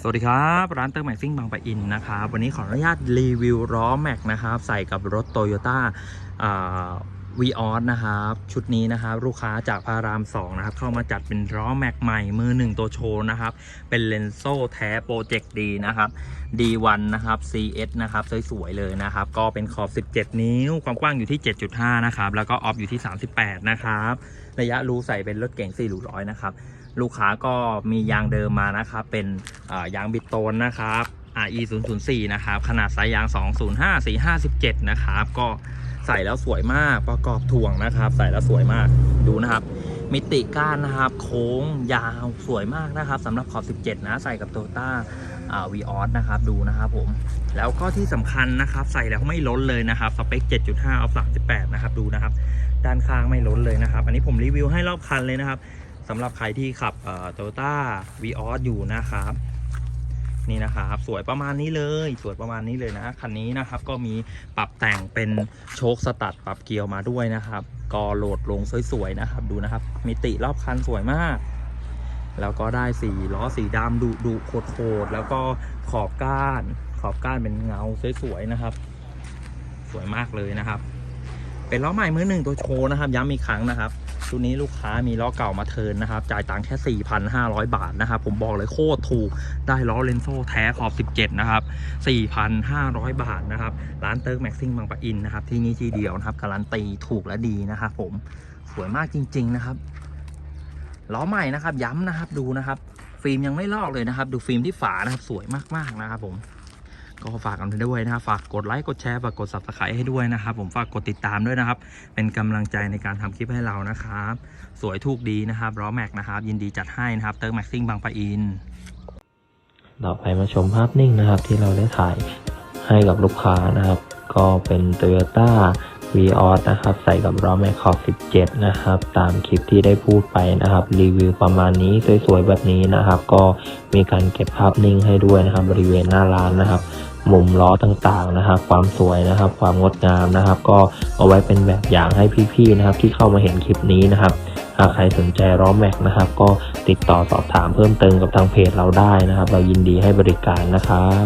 สวัสดีครับ ร้านเติมแม็กซิ่งบางปะอินนะครับ วันนี้ขออนุญาตรีวิวล้อแม็กนะครับ ใส่กับรถโตโยต้าวีออสนะครับ ชุดนี้นะครับ ลูกค้าจากพาราม 2 นะครับ เข้ามาจัดเป็นล้อแม็กใหม่ มือหนึ่งตัวโชว์นะครับ เป็นเลนโซ่แท้โปรเจกต์ดีนะครับ D1 นะครับ CS นะครับ สวยๆเลยนะครับ ก็เป็นขอบ 17 นิ้ว ความกว้างอยู่ที่ 7.5 นะครับ แล้วก็ออฟอยู่ที่ 38 นะครับ ระยะรูใส่เป็นรถเก๋ง4 0 0นะครับ ลูกค้าก็มียางเดิมมานะครับ เป็นยางบิดโตนนะครับ RE 0 0 4นะครับ ขนาดสายยาง 205 457 นะครับ ก็ใส่แล้วสวยมากประกอบถ่วงนะครับ ใส่แล้วสวยมากดูนะครับ มิติก้านนะครับ โค้งยาวสวยมากนะครับสำหรับขอบ 17 นะ ใส่กับโตต้าวีออสนะครับดูนะครับผม แล้วก็ที่สำคัญนะครับ ใส่แล้วไม่ล้นเลยนะครับสเปค 7.5 เอา38 นะครับ ดูนะครับ ด้านข้างไม่ล้นเลยนะครับ อันนี้ผมรีวิวให้รอบคันเลยนะครับ สำหรับใครที่ขับโตโยต้าวีออสอยู่นะครับ นี่นะครับสวยประมาณนี้เลย สวยประมาณนี้เลยนะคันนี้นะครับก็มีปรับแต่งเป็นโชคสตัดปรับเกียร์มาด้วยนะครับก็โหลดลงสวยๆนะครับ ดูนะครับ มิติรอบคันสวยมาก แล้วก็ได้สีล้อสีดำดุดุโคตรแล้วก็ขอบก้าน ขอบก้านเป็นเงาสวยๆนะครับ สวยมากเลยนะครับ เป็นล้อใหม่มือหนึ่งตัวโชว์นะครับ ย้ำอีกครั้งนะครับ ชุดนี้ลูกค้ามีล้อเก่ามาเทินนะครับ จ่ายตังค์แค่ 4,500 บาทนะครับ ผมบอกเลยโคตรถูก ได้ล้อเลนโซ่แท้ขอบ 17 นะครับ 4,500 บาทนะครับ ร้านเติร์กแม็กซิ่งบางปะอินนะครับ ที่นี่ที่เดียวนะครับ การันตีถูกและดีนะครับผม สวยมากจริง ๆ นะครับล้อใหม่นะครับ ย้ำนะครับ ดูนะครับ ฟิล์มยังไม่ลอกเลยนะครับ ดูฟิล์มที่ฝานะครับ สวยมากๆนะครับผม ก็ฝากกันไปด้วยนะครับฝากกดไลค์กดแชร์ฝากกด subscribe ให้ด้วยนะครับ ผมฝากกดติดตามด้วยนะครับ เป็นกำลังใจในการทำคลิปให้เรานะครับ สวยถูกดีนะครับล้อแม็กนะครับ ยินดีจัดให้นะครับเติร์กแม็กซิ่งบางปะอินต่อไปมาชมภาพนิ่งนะครับที่เราได้ถ่ายให้กับลูกค้านะครับ ก็เป็น Toyota v ีออสนะครับ ใส่กับล้อแมคขอบ17 นะครับ ตามคลิปที่ได้พูดไปนะครับ รีวิวประมาณนี้สวยๆแบบนี้นะครับ ก็มีการเก็บภาพนิ่งให้ด้วยนะครับ บริเวณหน้าร้านนะครับ มุมล้อต่างๆนะครับ ความสวยนะครับ ความงดงามนะครับ ก็เอาไว้เป็นแบบอย่างให้พี่ๆนะครับ ที่เข้ามาเห็นคลิปนี้นะครับหากใครสนใจล้อแม็กนะครับ ก็ติดต่อสอบถามเพิ่มเติมกับทางเพจเราได้นะครับ เรายินดีให้บริการนะครับ